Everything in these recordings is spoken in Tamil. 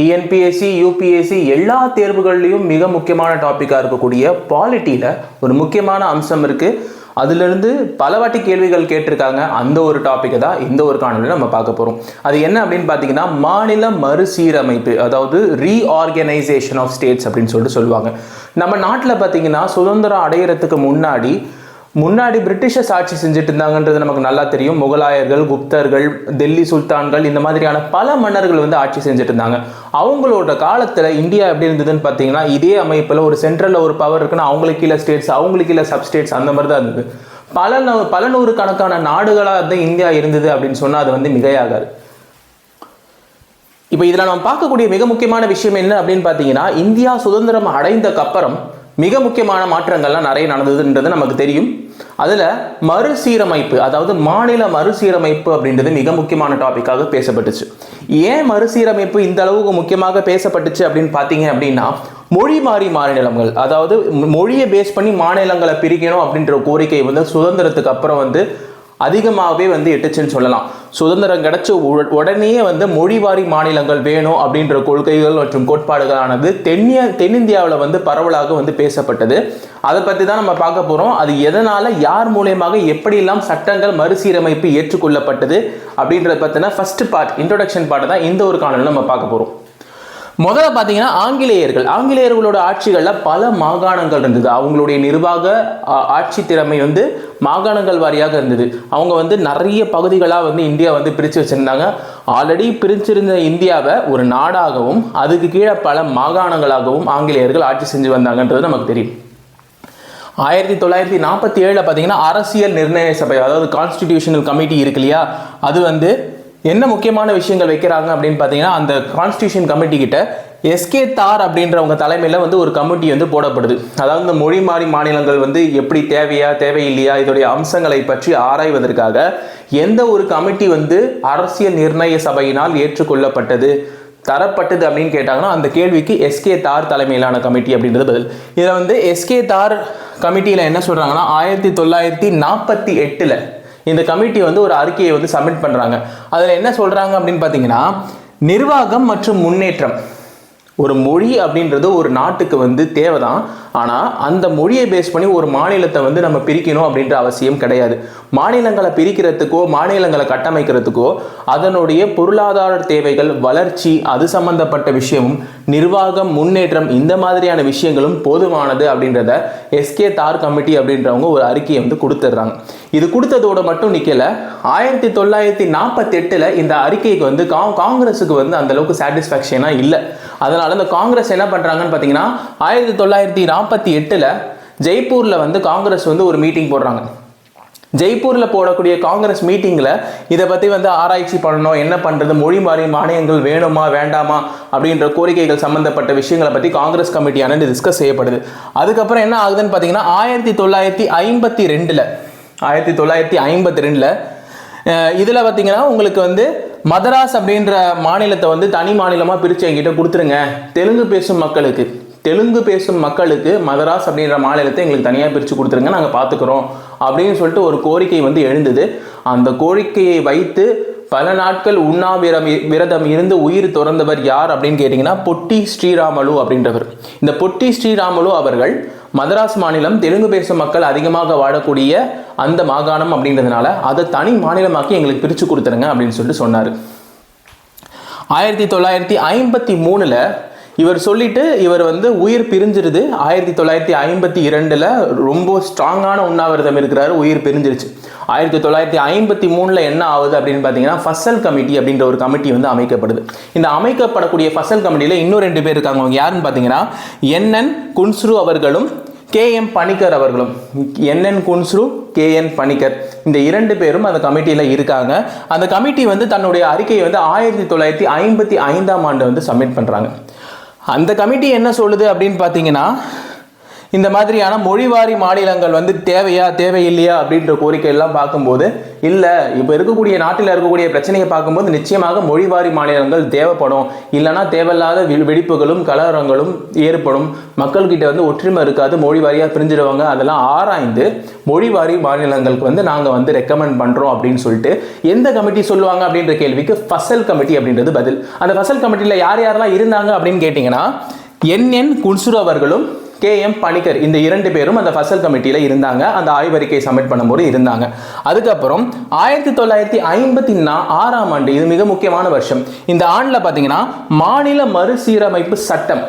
டிஎன்பிஎஸ்சி யூபிஎஸ்சி எல்லா தேர்வுகள்லையும் மிக முக்கியமான டாப்பிக்காக இருக்கக்கூடிய பாலிட்டியில் ஒரு முக்கியமான அம்சம் இருக்குது அதுலேருந்து பலவாட்டி கேள்விகள் கேட்டிருக்காங்க. அந்த ஒரு டாப்பிக்கை தான் இந்த ஒரு காணொலியில் நம்ம பார்க்க போகிறோம் அது என்ன அப்படின்னு பார்த்தீங்கன்னா மாநில மறுசீரமைப்பு அதாவது ரீஆர்கனைசேஷன் ஆஃப் ஸ்டேட்ஸ் அப்படின்னு சொல்லிட்டு சொல்லுவாங்க. நம்ம நாட்டில் பார்த்தீங்கன்னா சுதந்திரம் அடையிறதுக்கு முன்னாடி முன்னாடி பிரிட்டிஷர்ஸ் ஆட்சி செஞ்சுட்டு இருந்தாங்கன்றது நமக்கு நல்லா தெரியும். முகலாயர்கள் குப்தர்கள் டெல்லி சுல்தான்கள் இந்த மாதிரியான பல மன்னர்கள் வந்து ஆட்சி செஞ்சுட்டு இருந்தாங்க அவங்களோட காலத்தில் இந்தியா எப்படி இருந்ததுன்னு பார்த்தீங்கன்னா இதே அமைப்பில் ஒரு சென்ட்ரலில் ஒரு பவர் இருக்குன்னா அவங்களுக்கு கீழே ஸ்டேட்ஸ் அவங்களுக்கு கீழே சப்ஸ்டேட்ஸ் அந்த மாதிரி தான் இருந்தது. பல நூ- பல நூறு கணக்கான நாடுகளாக தான் இந்தியா இருந்தது அப்படின்னு சொன்னால் அது வந்து மிகையாகாது. இப்போ இதில் நம்ம பார்க்கக்கூடிய மிக முக்கியமான விஷயம் என்ன அப்படின்னு பார்த்தீங்கன்னா இந்தியா சுதந்திரம் அடைந்தக்கப்புறம் மிக முக்கியமான மாற்றங்கள்லாம் நிறைய நடந்ததுன்றது நமக்கு தெரியும். அதில் மறுசீரமைப்பு அதாவது மாநில மறுசீரமைப்பு அப்படின்றது மிக முக்கியமான டாப்பிக்காக பேசப்பட்டுச்சு. ஏன் மறுசீரமைப்பு இந்த அளவுக்கு முக்கியமாக பேசப்பட்டுச்சு அப்படின்னு பார்த்தீங்க அப்படின்னா மொழி மாறி மாநிலங்கள் அதாவது மொழியை பேஸ் பண்ணி மாநிலங்களை பிரிக்கணும் அப்படின்ற கோரிக்கை வந்து சுதந்திரத்துக்கு அப்புறம் வந்து அதிகமாகவே வந்து எட்டுச்சுன்னு சொல்லலாம். சுதந்திரம் கிடைச்ச உடனே வந்து மொழிவாரி மாநிலங்கள் வேணும் அப்படின்ற கொள்கைகள் மற்றும் கோட்பாடுகளானது தென்னிய தென்னிந்தியாவில் வந்து பரவலாக வந்து பேசப்பட்டது. அதை பற்றி தான் நம்ம பார்க்க போகிறோம் அது எதனால் யார் மூலியமாக எப்படியெல்லாம் சட்டங்கள் மறுசீரமைப்பு ஏற்றுக்கொள்ளப்பட்டது அப்படின்றத பற்றின ஃபஸ்ட்டு பார்ட் இன்ட்ரொடக்ஷன் பார்ட் தான் இந்த ஒரு காணொலியில் நம்ம பார்க்க போகிறோம் முதல்ல பார்த்தீங்கன்னா ஆங்கிலேயர்கள் ஆங்கிலேயர்களோட ஆட்சிகளில் பல மாகாணங்கள் இருந்தது. அவங்களுடைய நிர்வாக ஆட்சி திறமை வந்து மாகாணங்கள் வாரியாக இருந்தது. அவங்க வந்து நிறைய பகுதிகளாக வந்து இந்தியா வந்து பிரித்து வச்சுருந்தாங்க. ஆல்ரெடி பிரிச்சிருந்த இந்தியாவை ஒரு நாடாகவும் அதுக்கு கீழே பல மாகாணங்களாகவும் ஆங்கிலேயர்கள் ஆட்சி செஞ்சு வந்தாங்கன்றது நமக்கு தெரியும். ஆயிரத்தி தொள்ளாயிரத்தி நாற்பத்தி ஏழில் பார்த்தீங்கன்னா அரசியல் நிர்ணய சபை அதாவது கான்ஸ்டிடியூஷனல் கமிட்டி இருக்கு இல்லையா? அது வந்து என்ன முக்கியமான விஷயங்கள் வைக்கிறாங்க அப்படின்னு பார்த்தீங்கன்னா அந்த கான்ஸ்டியூஷன் கமிட்டி கிட்ட எஸ்கே தார் அப்படின்றவங்க தலைமையில் வந்து ஒரு கமிட்டி வந்து போடப்படுது. அதாவது இந்த மொழி மாறி மாநிலங்கள் வந்து எப்படி தேவையா தேவையில்லையா இதோடைய அம்சங்களை பற்றி ஆராய்வதற்காக எந்த ஒரு கமிட்டி வந்து அரசியல் நிர்ணய சபையினால் ஏற்றுக்கொள்ளப்பட்டது தரப்பட்டது அப்படின்னு கேட்டாங்கன்னா அந்த கேள்விக்கு எஸ்கே தார் தலைமையிலான கமிட்டி அப்படின்றது பதில். இதில் வந்து எஸ்கே தார் கமிட்டியில் என்ன சொல்கிறாங்கன்னா ஆயிரத்தி தொள்ளாயிரத்தி நாற்பத்தி எட்டில் இந்த கமிட்டி வந்து ஒரு அறிக்கையை வந்து சப்மிட் பண்ணுறாங்க அதில் என்ன சொல்கிறாங்க அப்படின்னு பார்த்தீங்கன்னா நிர்வாகம் மற்றும் முன்னேற்றம். ஒரு மொழி அப்படின்றது ஒரு நாட்டுக்கு வந்து தேவைதான். ஆனால் அந்த மொழியை பேஸ் பண்ணி ஒரு மாநிலத்தை வந்து நம்ம பிரிக்கணும் அப்படின்ற அவசியம் கிடையாது. மாநிலங்களை பிரிக்கிறதுக்கோ மாநிலங்களை கட்டமைக்கிறதுக்கோ அதனுடைய பொருளாதார தேவைகள் வளர்ச்சி அது சம்பந்தப்பட்ட விஷயமும் நிர்வாகம் முன்னேற்றம் இந்த மாதிரியான விஷயங்களும் போதுமானது அப்படின்றத எஸ்கே தார் கமிட்டி அப்படின்றவங்க ஒரு அறிக்கையை வந்து கொடுத்துட்றாங்க. இது கொடுத்ததோட மட்டும் நிற்கல ஆயிரத்தி தொள்ளாயிரத்தி நாற்பத்தி எட்டில் இந்த அறிக்கைக்கு வந்து கா- காங்கிரஸுக்கு வந்து அந்தளவுக்கு சாட்டிஸ்ஃபேக்ஷனாக இல்லை. அதனால் இந்த காங்கிரஸ் என்ன பண்ணுறாங்கன்னு பார்த்தீங்கன்னா ஆயிரத்தி தொள்ளாயிரத்தி நாற்பத்தி எட்டில் ஜெய்ப்பூரில் வந்து காங்கிரஸ் வந்து ஒரு மீட்டிங் போடுறாங்க. ஜெய்ப்பூரில் போடக்கூடிய காங்கிரஸ் மீட்டிங்கில் இதை பற்றி வந்து ஆராய்ச்சி பண்ணணும் என்ன பண்ணுறது மொழி மாறி மானியங்கள் வேணுமா வேண்டாமா அப்படின்ற கோரிக்கைகள் சம்மந்தப்பட்ட விஷயங்களை பற்றி காங்கிரஸ் கமிட்டியானது டிஸ்கஸ் செய்யப்படுது. அதுக்கப்புறம் என்ன ஆகுதுன்னு பார்த்தீங்கன்னா ஆயிரத்தி தொள்ளாயிரத்தி ஐம்பத்தி ரெண்டில் ஆயிரத்தி தொள்ளாயிரத்தி ஐம்பத்தி ரெண்டில் இதில் பார்த்தீங்கன்னா உங்களுக்கு வந்து மதராஸ் அப்படின்ற மாநிலத்தை வந்து தனி மாநிலமாக பிரித்து எங்கிட்ட கொடுத்துருங்க. தெலுங்கு பேசும் மக்களுக்கு. தெலுங்கு பேசும் மக்களுக்கு மதராஸ் அப்படின்ற மாநிலத்தை எங்களுக்கு தனியாக பிரித்து கொடுத்துருங்க நாங்கள் பார்த்துக்குறோம் அப்படின்னு சொல்லிட்டு ஒரு கோரிக்கை வந்து எழுந்தது. அந்த கோரிக்கையை வைத்து பல நாட்கள் உண்ணாவிரம் விரதம் இருந்து உயிர் துறந்தவர் யார் அப்படின்னு கேட்டிங்கன்னா பொட்டி ஸ்ரீராமலு அப்படின்றவர். இந்த பொட்டி ஸ்ரீராமலு அவர்கள் மதராஸ் மாநிலம் தெலுங்கு பேசும் மக்கள் அதிகமாக வாழக்கூடிய அந்த மாகாணம் அப்படின்றதுனால அதை தனி மாநிலமாக்கி எங்களுக்கு பிரித்து கொடுத்துருங்க அப்படின்னு சொல்லிட்டு சொன்னார். ஆயிரத்தி தொள்ளாயிரத்தி ஐம்பத்தி மூணில் இவர் சொல்லிட்டு இவர் வந்து உயிர் பிரிஞ்சிருது. ஆயிரத்தி தொள்ளாயிரத்தி ஐம்பத்தி இரண்டில் ரொம்ப ஸ்ட்ராங்கான உண்ணாவிரதம் இருக்கிறாரு. உயிர் பிரிஞ்சிருச்சு. ஆயிரத்தி தொள்ளாயிரத்தி ஐம்பத்தி மூணில் என்ன ஆகுது அப்படின்னு பார்த்தீங்கன்னா ஃபசல் கமிட்டி அப்படின்ற ஒரு கமிட்டி வந்து அமைக்கப்படுது. இந்த அமைக்கப்படக்கூடிய ஃபசல் கமிட்டியில் இன்னும் ரெண்டு பேர் இருக்காங்க. அவங்க யாருன்னு பார்த்தீங்கன்னா என்என் குன்ஸ்ரு அவர்களும் கே எம் பணிக்கர் அவர்களும். N N Kunzru K N Panikkar. இந்த இரண்டு பேரும் அந்த கமிட்டியில் இருக்காங்க. அந்த கமிட்டி வந்து தன்னுடைய அறிக்கையை வந்து ஆயிரத்தி தொள்ளாயிரத்தி ஐம்பத்தி ஐந்தாம் ஆண்டு வந்து சப்மிட் பண்ணுறாங்க அந்த கமிட்டி என்ன சொல்லுது அப்படின்னு பார்த்தீங்கன்னா இந்த மாதிரியான மொழிவாரி மாநிலங்கள் வந்து தேவையா தேவையில்லையா அப்படின்ற கோரிக்கை எல்லாம் பார்க்கும்போது இல்லை இப்போ இருக்கக்கூடிய நாட்டில் இருக்கக்கூடிய பிரச்சனையை பார்க்கும்போது நிச்சயமாக மொழிவாரி மாநிலங்கள் தேவைப்படும். இல்லைன்னா தேவையில்லாத வெடிப்புகளும் கலவரங்களும் ஏற்படும். மக்கள்கிட்ட வந்து ஒற்றுமை இருக்காது மொழி வாரியாக பிரிஞ்சிடுவாங்க அதெல்லாம் ஆராய்ந்து மொழிவாரி மாநிலங்களுக்கு வந்து நாங்கள் வந்து ரெக்கமெண்ட் பண்ணுறோம் அப்படின்னு சொல்லிட்டு எந்த கமிட்டி சொல்லுவாங்க அப்படின்ற கேள்விக்கு ஃபசல் கமிட்டி அப்படின்றது பதில். அந்த ஃபசல் கமிட்டியில் யார் யாரெல்லாம் இருந்தாங்க அப்படின்னு கேட்டிங்கன்னா என் என் குன்சுரு அவர்களும் கே எம் பணிக்கர். இந்த இரண்டு பேரும் அந்த ஃபசல் கமிட்டியில் இருந்தாங்க. அந்த ஆய்வறிக்கை சப்மிட் பண்ணும்போது இருந்தாங்க. அதுக்கப்புறம் ஆயிரத்தி தொள்ளாயிரத்தி ஐம்பத்தி ஆறாம் ஆண்டு இது மிக முக்கியமான வருஷம். இந்த ஆண்டில் பார்த்தீங்கன்னா மாநில மறுசீரமைப்பு சட்டம்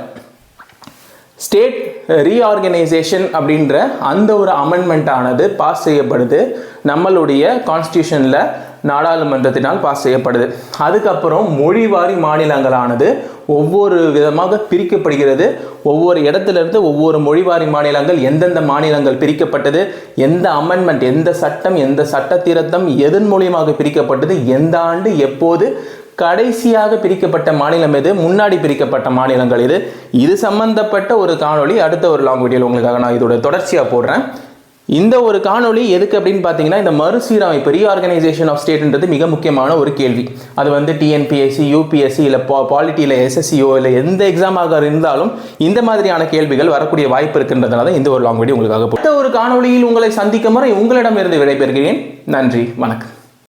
ஸ்டேட் ரீஆர்கனைசேஷன் அப்படின்ற அந்த ஒரு அமெண்ட்மெண்ட் ஆனது பாஸ் செய்யப்படுது. நம்மளுடைய கான்ஸ்டியூஷனில் நாடாளுமன்றத்தினால் பாஸ் செய்யப்படுது. அதுக்கப்புறம் மொழிவாரி மாநிலங்களானது ஒவ்வொரு விதமாக பிரிக்கப்படுகிறது. ஒவ்வொரு இடத்துல இருந்து ஒவ்வொரு மொழிவாரி மாநிலங்கள் எந்தெந்த மாநிலங்கள் பிரிக்கப்பட்டது எந்த அமெண்ட்மெண்ட் எந்த சட்டம் எந்த சட்ட திருத்தம் எதன் மூலியமாக பிரிக்கப்பட்டது எந்த ஆண்டு எப்போது கடைசியாக பிரிக்கப்பட்ட மாநிலம் எது முன்னாடி பிரிக்கப்பட்ட மாநிலங்கள் இது இது சம்பந்தப்பட்ட ஒரு காணொளி. அடுத்த ஒரு லாங் வீடியோவில் உங்களுக்காக நான் இதோட தொடர்ச்சியாக போடுறேன். இந்த ஒரு காணொளி எதுக்கு அப்படின்னு பார்த்தீங்கன்னா இந்த மறுசீரமைப்பு ரீஆர்கனைசேஷன் ஆஃப் ஸ்டேட்ன்றது மிக முக்கியமான ஒரு கேள்வி. அது வந்து டிஎன்பிஎஸ்சி யூபிஎஸ்சி இல்லை பா பாலிட்டியில் எஸ்எஸ்சியோ இல்லை எந்த எக்ஸாமாக இருந்தாலும் இந்த மாதிரியான கேள்விகள் வரக்கூடிய வாய்ப்பு இருக்கின்றதுனால இந்த ஒரு லாங் வீடியோ உங்களுக்காக அடுத்த ஒரு காணொளியில் உங்களை சந்திக்கும் வரை உங்களிடமிருந்து விடைபெறுகிறேன். நன்றி வணக்கம்.